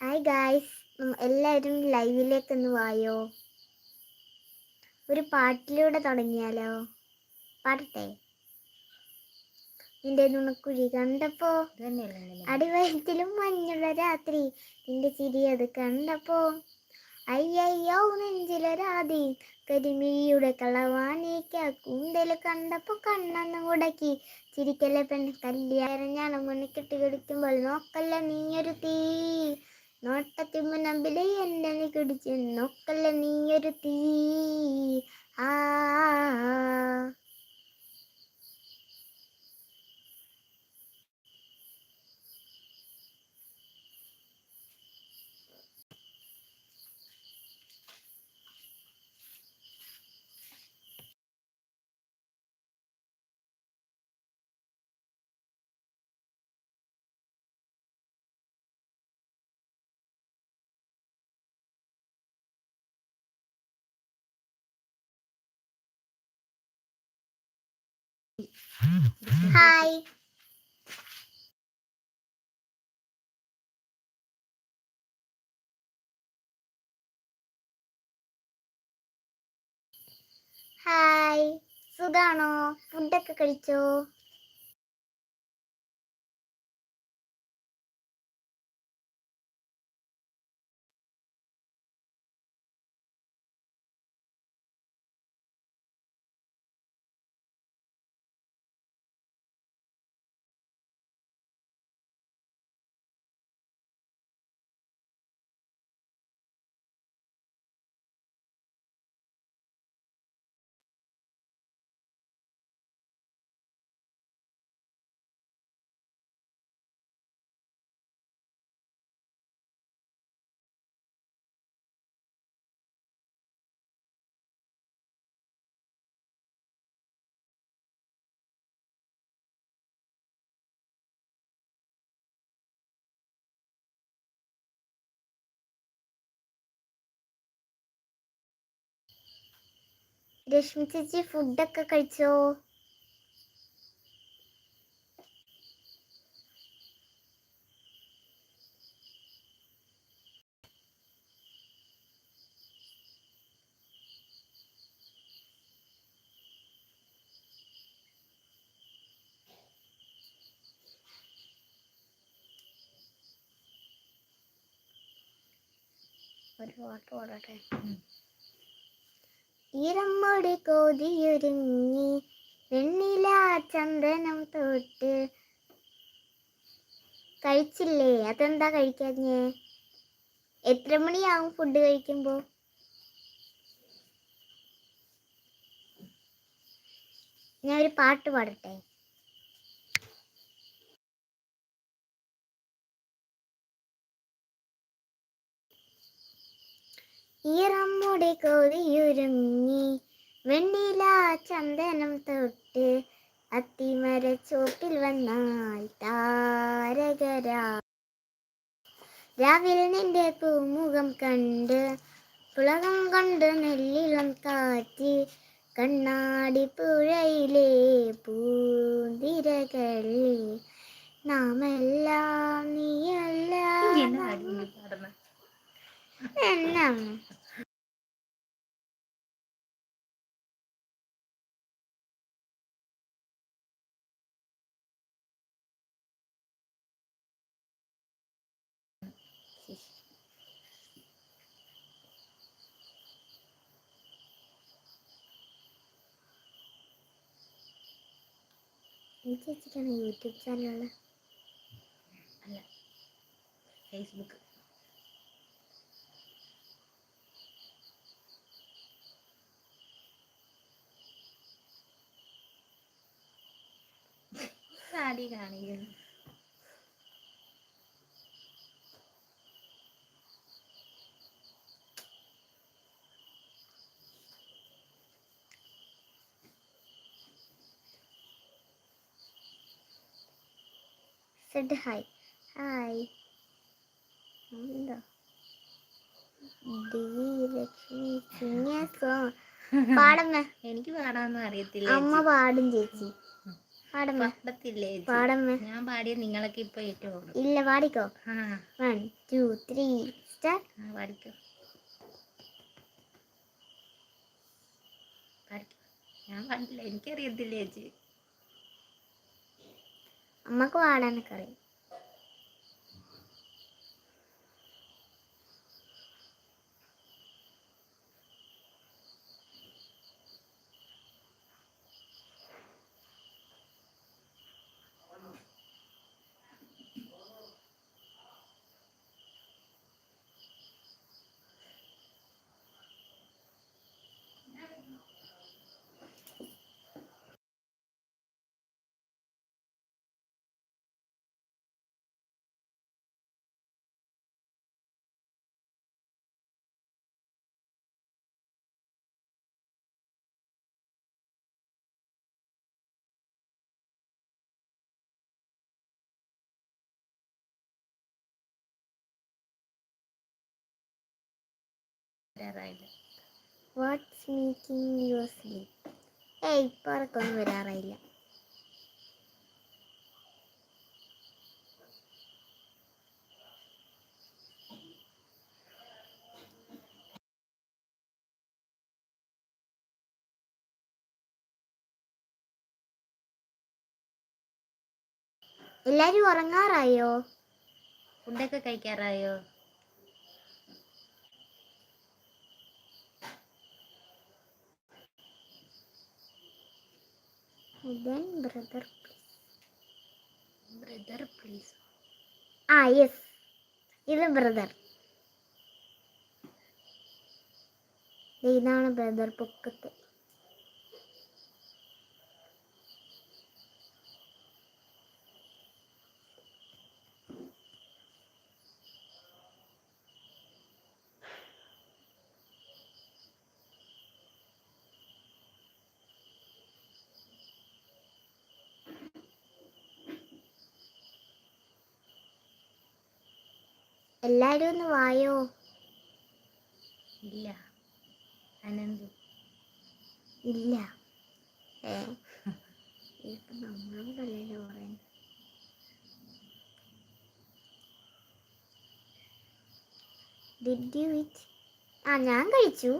Hi guys എല്ലാവരും ലൈവിലേക്ക് ഒന്ന് വായോ? ഒരു പാട്ടിലൂടെ തുടങ്ങിയാലോ? പാടട്ടെ. നിന്റെ നുണക്കുഴി കണ്ടപ്പോ അടിവയത്തിലും മഞ്ഞുള്ള രാത്രി നിന്റെ ചിരി അത് കണ്ടപ്പോ അയ്യയ്യോ നെഞ്ചിലൊരാതി കരിമിഴിയുടെ കളവാനേക്ക കൂന്തൽ കണ്ടപ്പോ കണ്ണന്ന് മുടക്കി ചിരിക്കല്ലേ പെണ്ണ് കല്യാണം ഞാൻ മുന്നിക്കിട്ട് കിടക്കുമ്പോൾ നോക്കല്ല നീയൊരു തീ? നോട്ടത്തി മുനമ്പിൽ എന്നെ കിടിച്ച്. നോക്കല്ല നീയൊരു തീ. ആ. ഹായ് ഹായ് സുഖാണോ? ഫുഡൊക്കെ കഴിച്ചോ? രശ്മി ചേച്ചി ഫുഡൊക്കെ കഴിച്ചോ ഒരു പാട്ട് പാടട്ടെ ഈരമ്മോട് കോതിയൊരുങ്ങി. വെണ്ണില ചന്ദനം തൊട്ട്. കഴിച്ചില്ലേ? അതെന്താ കഴിക്കാഞ്ഞേ? എത്ര മണിയാവും ഫുഡ് കഴിക്കുമ്പോൾ ഞാൻ ഒരു പാട്ട് പാടട്ടെ? ഈറമ്മുടെ കോതിയുരുങ്ങി വെണ്ണില ചന്ദനം തൊട്ട് അത്തിമരച്ചോട്ടിൽ വന്നാൽ താരകരാ. രാവിലെ നിന്റെ പൂമുഖം കണ്ട് പുളകം കൊണ്ട് നെല്ലിളം കാറ്റി കണ്ണാടി പുഴയിലെ പൂന്തിരകളിൽ നാമെല്ലാം നീയല്ല എന്നാ ഈ വെച്ചിട്ടാണ് യൂട്യൂബ് ചാനലുള്ള അല്ല ഫേസ്ബുക്ക് സാരി കാണിക്കുന്നു. സെഡ് ഹായ് ഹായ് എന്താ എനിക്ക് പാടാനൊന്നും അറിയത്തില്ല അമ്മ പാടും ചേച്ചി. ഞാൻ പാടിയ നിങ്ങളൊക്കെ ഇപ്പൊ ഏറ്റവും ഇല്ല പാടിക്കോ? വൺ ടു ത്രീ പാടിക്കോ. പാടിക്കോ. ഞാൻ പാടില്ല എനിക്കറിയത്തില്ല ചേച്ചി. അമ്മയ്ക്ക് പാടാനൊക്കെ അറിയാം. വരാറായില്ല. വാട്ട്സ് മേക്കിംഗ് യു സ്ലീപ്പ് ഏയ് ഇപ്പോൾ ഉറക്കൊന്നും വരാറായില്ല. എല്ലാരും ഉറങ്ങാറായോ? ഫുഡൊക്കെ കഴിക്കാറായോ? ദെൻ ബ്രദർ ബ്രദർ പ്ലീസ് ആ യെസ് ഇത് ബ്രദർ ഇതാണ് ബ്രദർ പൊക്കത്ത്. എല്ലാരും ഒന്ന് വായോ? ഇല്ല. അനന്തു. ഇല്ല. ഇപ്പൊ നമ്മളോടല്ലല്ലോ പറയുന്നത് Did you eat? ആ ഞാൻ കഴിച്ചു.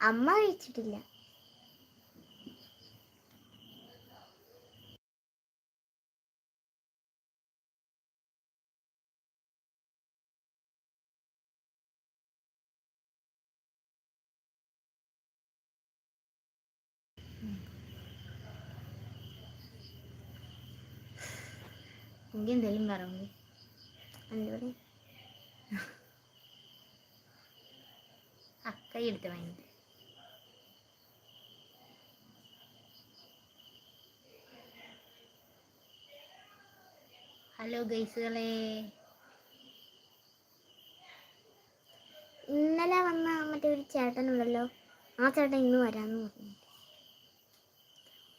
അമ്മ കഴിച്ചിട്ടില്ല. എനിക്ക് എന്തെങ്കിലും പറഞ്ഞു എന്താ ആ കൈ എടുത്ത് വാങ്ങി ഹലോ ഗൈസുകളെ. ഇന്നലെ വന്ന മറ്റേ ഒരു ചേട്ടനുണ്ടല്ലോ. ആ ചേട്ടൻ ഇന്ന് വരാമെന്ന് പറഞ്ഞു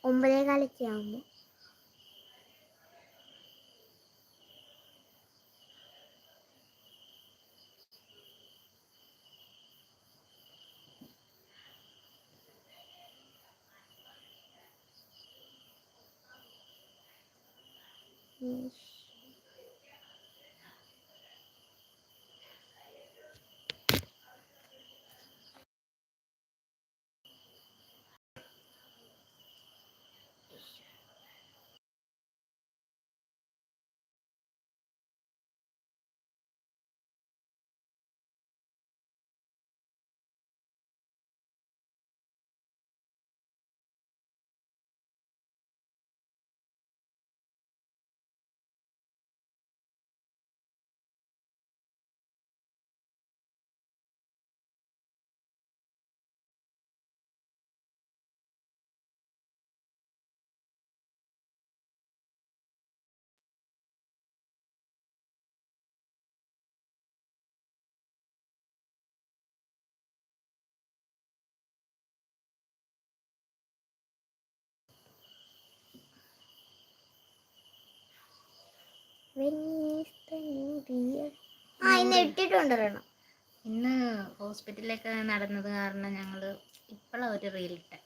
ഒമ്പതേ കാലൊക്കെ ആകുമ്പോൾ ആ ഇന്ന് ഹോസ്പിറ്റലിലേക്ക് ഇന്ന് ഹോസ്പിറ്റലിലൊക്കെ നടന്നത് കാരണം ഞങ്ങൾ ഇപ്പോഴാണ് ഒരു റീലിട്ടെ.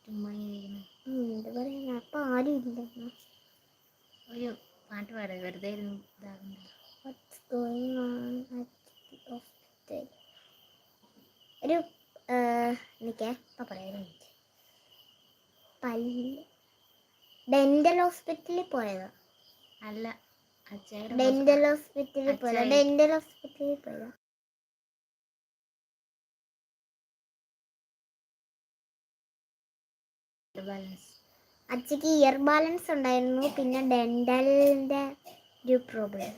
ചുമ്മാ ഇങ്ങനെ അപ്പൊ ആരും ഇല്ല. ഒരു പാട്ട് വെറുതെ ഇരുന്ന് ഇതാകുന്നു. What's going on at hospital ഒരു നിൽക്കേ ഇപ്പം പറയാം ഒരു മിനിറ്റ് പല്ല് ഡെന്റൽ ഹോസ്പിറ്റലിൽ പോയതാ. അല്ല ഡെന്റൽ ഹോസ്പിറ്റലിൽ ഡെന്റൽ ഹോസ്പിറ്റലിൽ പോയതാ ബാലൻസ് അച്ഛക്ക് ഇയർ ബാലൻസ് ഉണ്ടായിരുന്നു. പിന്നെ ഡെന്റലിന്റെ ഒരു പ്രോബ്ലം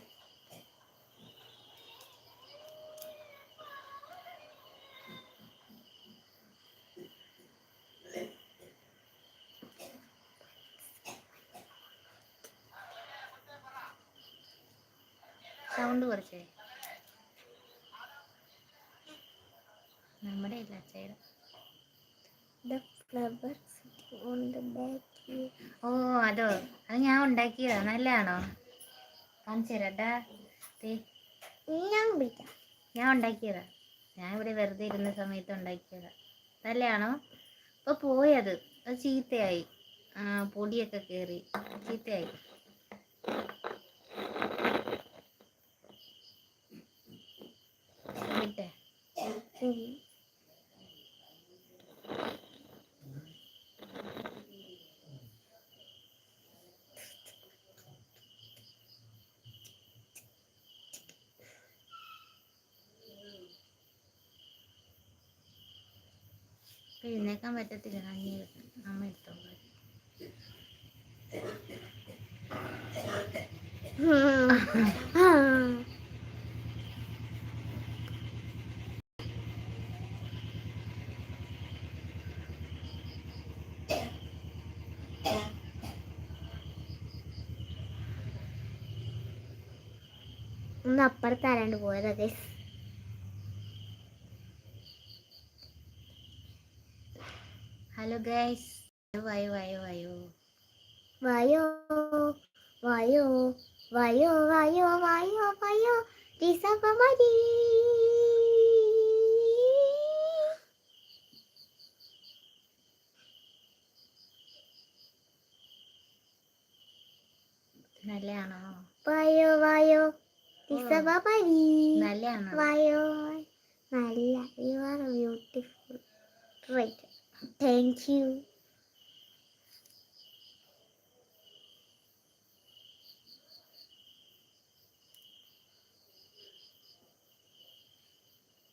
സൗണ്ട് കുറച്ചേ. നമ്മുടെ ഇല്ല അച്ഛയുടെ ഓ അതോ അത് ഞാൻ ഉണ്ടാക്കിയതാ. നല്ലതാണോ? കാണിച്ചു തരാട്ടാ ഞാൻ ഉണ്ടാക്കിയതാ. ഞാൻ ഇവിടെ വെറുതെ ഇരുന്ന സമയത്ത് ഉണ്ടാക്കിയതാ. നല്ലതാണോ? ഇപ്പൊ പോയത് അത്. ചീത്തയായി. പൊടിയൊക്കെ കയറി ചീത്തയായി. ഉം. ഇപ്പൊ എഴുന്നേക്കാൻ പറ്റത്തില്ല കഞ്ഞി അമ്മ എടുത്തോളൂ ആ. ഒന്ന് പോയത് അതെ ഗൈസ് ഹലോ ഗൈസ് വയോ വയോ വയോ. വയോ വയോ വയോ വയോ വയോ വായോ രിസപമരി നല്ലതാണോ വായോ വായോ നല്ല you are beautiful right thank you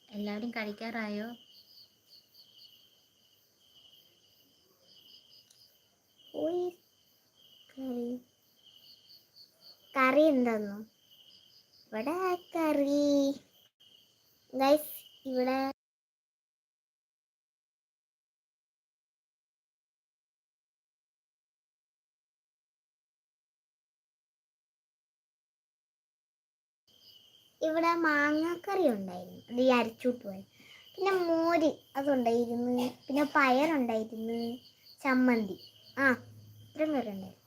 എല്ലാവരും കഴിക്കാറായോ? കറി എന്താന്നു? ഇവിടെ കറി. ഗൈസ് ഇവിടെ ഇവിടെ മാങ്ങാക്കറി ഉണ്ടായിരുന്നു. അത് ഈ അരച്ചൂട്ട് പോയി. പിന്നെ മോര് അതുണ്ടായിരുന്നു. പിന്നെ പയറുണ്ടായിരുന്നു. ചമ്മന്തി. ആ ഇത്രയും പേരുണ്ടായിരുന്നു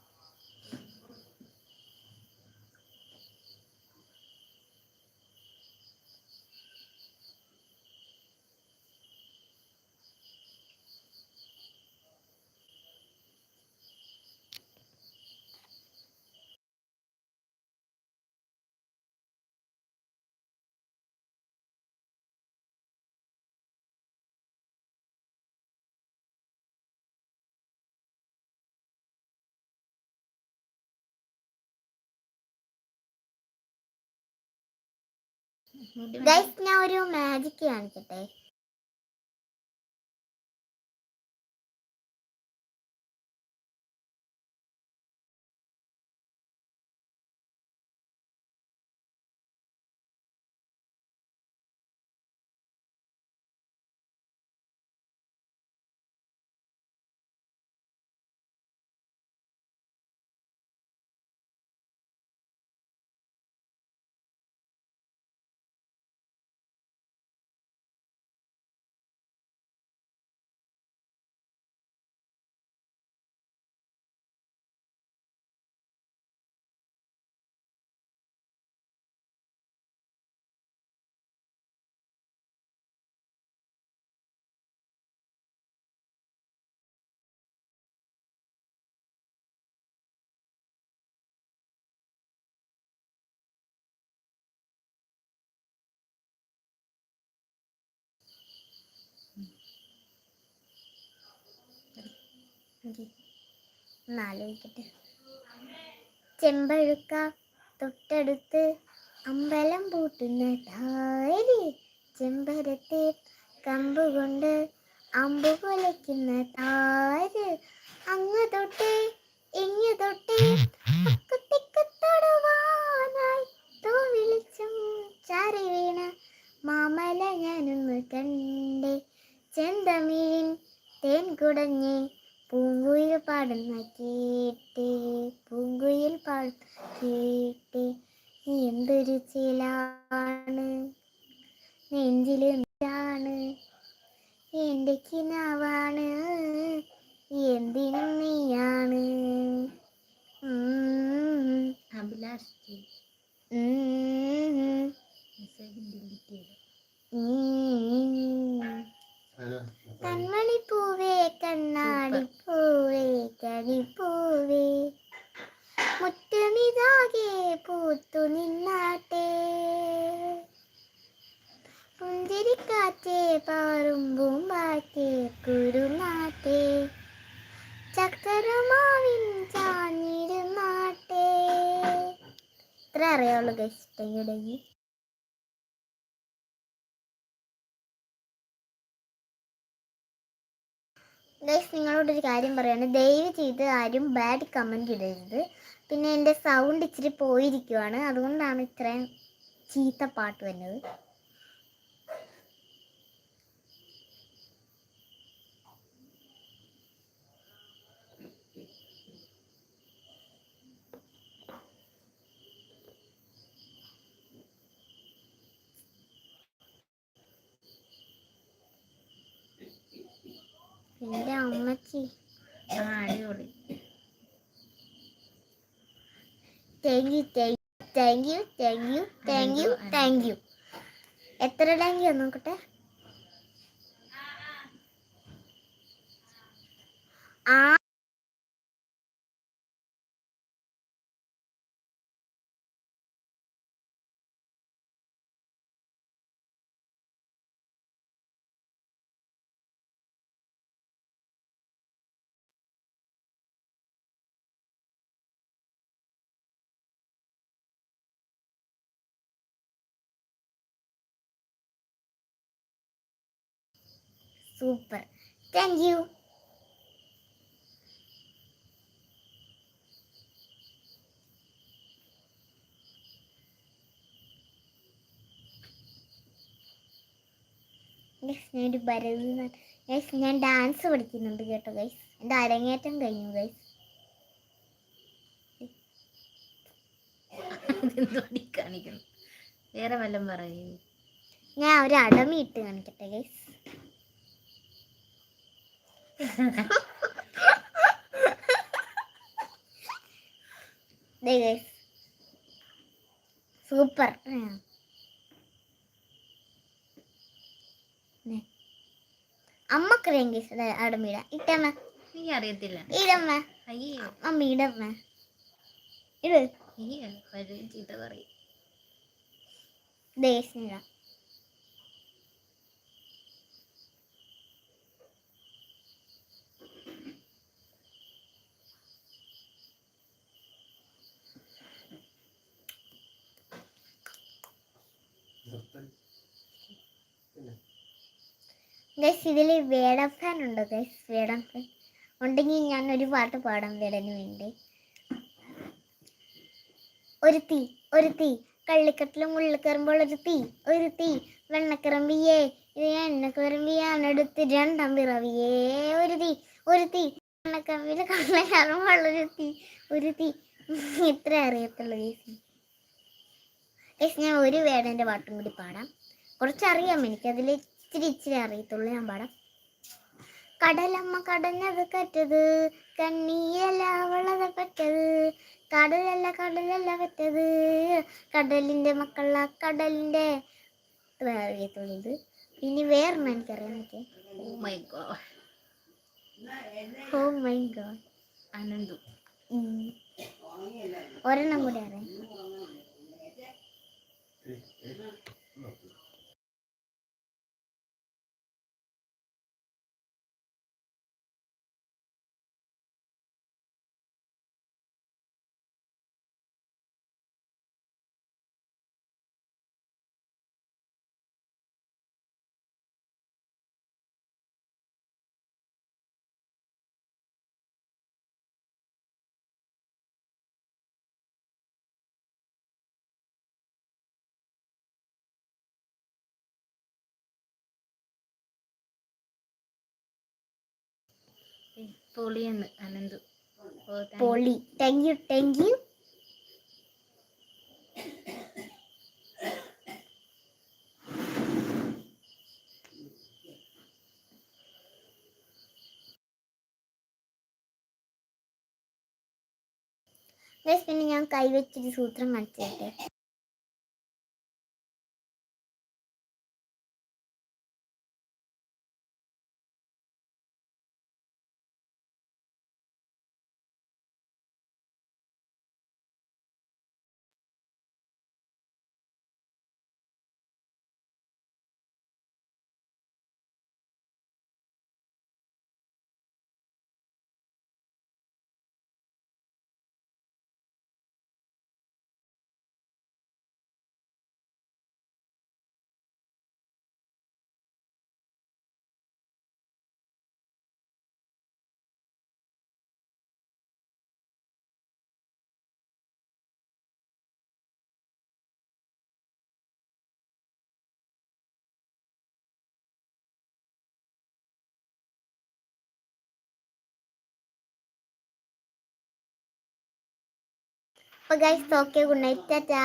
ഞാൻ ഒരു മാജിക് കാണിക്കട്ടെ? ആലോചിക്കട്ടെ. ചെമ്പഴുക്ക തൊട്ടടുത്ത് അമ്പലം പൂട്ടുന്ന താരി ചെമ്പരത്തെ കമ്പുകൊണ്ട് അമ്പു കൊലയ്ക്കുന്ന താര് അങ്ങ് തൊട്ടേ ഇങ്ങ് തൊട്ടേ മാമല ഞാനൊന്ന് കണ്ടേ. ചെന്തമിഴിൻ തേൻ കുടഞ്ഞ് പൂങ്കുയിൽ പാടുന്ന കേട്ടേ പൂങ്കുയിൽ പാടുന്ന കേട്ടേ നീ എന്തൊരു ചിലാണ്? നെഞ്ചിൽ നീയാണ് എന്റെ കിനാവാണ് എന്തിനും നീയാണ്. അഭിലാഷ് ഉം, മെസ്സേജ് പറയാണ് ദയവ് ചെയ്ത് ആരും ബാഡ് കമന്റ് ഇടരുത്. പിന്നെ എന്റെ സൗണ്ട് ഇച്ചിരി പോയിരിക്കുവാണ്. അതുകൊണ്ടാണ് ഇത്രയും ചീത്ത പാട്ട് വന്നത് എന്റെ അമ്മച്ചി ആ അടിപൊളി thank you thank you thank you thank you thank you എത്ര താങ്ക് യു നോക്കട്ടെ? ആ. സൂപ്പർ താങ്ക് യു Guys, ഞാനൊരു ഭരതനാട്യം ഗൈസ് ഞാൻ ഡാൻസ് പഠിക്കുന്നുണ്ട് കേട്ടോ ഗൈസ് എന്റെ അരങ്ങേറ്റം കഴിഞ്ഞു ഗൈസ് അതെന്തോടി കാണിക്കുന്നു. വേറെ വല്ലതും പറയൂ. ഞാൻ ഒരു അടമി ഇട്ട് കാണിക്കട്ടെ ഗൈസ് ഗൈസ് സൂപ്പർ അമ്മക്കറിയാം ഗൈസ് അടമിട ഇട്ടമ്മ. നീ അറിയത്തില്ല ഇടമ്മ അമ്മ ഇടമ്മ. ഇട്. ചീത്ത പറയും. ദേശിട ഗൈസ് ഇതിൽ വേടം ഫാൻ ഉണ്ടോ? ഗൈസ് വേടം ഫാൻ ഉണ്ടെങ്കിൽ ഞാൻ ഒരു പാട്ട് പാടാം വേടന് വേണ്ടി. ഒരു തീ ഒരു തീ. കള്ളിക്കട്ടിലും ഉള്ളിക്കറുമ്പോൾ ഒരു തീ ഒരു തീ. വെണ്ണക്കറമ്പിയേ ഇത് എണ്ണക്കറമ്പിയാണെടുത്ത് രണ്ടാം പിറവിയേ ഒരു തീ ഒരു തീ. എണ്ണക്കറമ്പിയിൽ കള്ളക്കറുമ്പോൾ ഒരു തീ ഒരു തീ. ഇത്ര അറിയത്തുള്ളൂ ഗൈസ് ഗൈസ് ഞാൻ ഒരു വേടന്റെ പാട്ടും കൂടി പാടാം. കുറച്ചറിയാം എനിക്കതിൽ ഇച്ചിരി ഇച്ചിരി അറിയത്തുള്ളൂ ഞാൻ പാടാം. കടലമ്മ കടഞ്ഞത് കറ്റത് കണ്ണീരല്ല അവളത് പറ്റത് കടലല്ല കടലല്ല പറ്റത്. കടലിന്റെ മക്കള കടലിന്റെ അറിയത്തുള്ളത്. ഇനി വേറെ എനിക്കറിയാൻ പറ്റേ ഓ my god oh my god Ananthu. ഒരെണ്ണം കൂടി അറിയാം. പൊളിയെന്ന് അനന്തു. പൊളി. താങ്ക് യു താങ്ക് യു പിന്നെ ഞാൻ കൈവച്ചൊരു സൂത്രം കാണിച്ചേട്ടെ അപ്പൊ guys okay good night tata.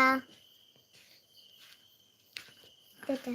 Tata.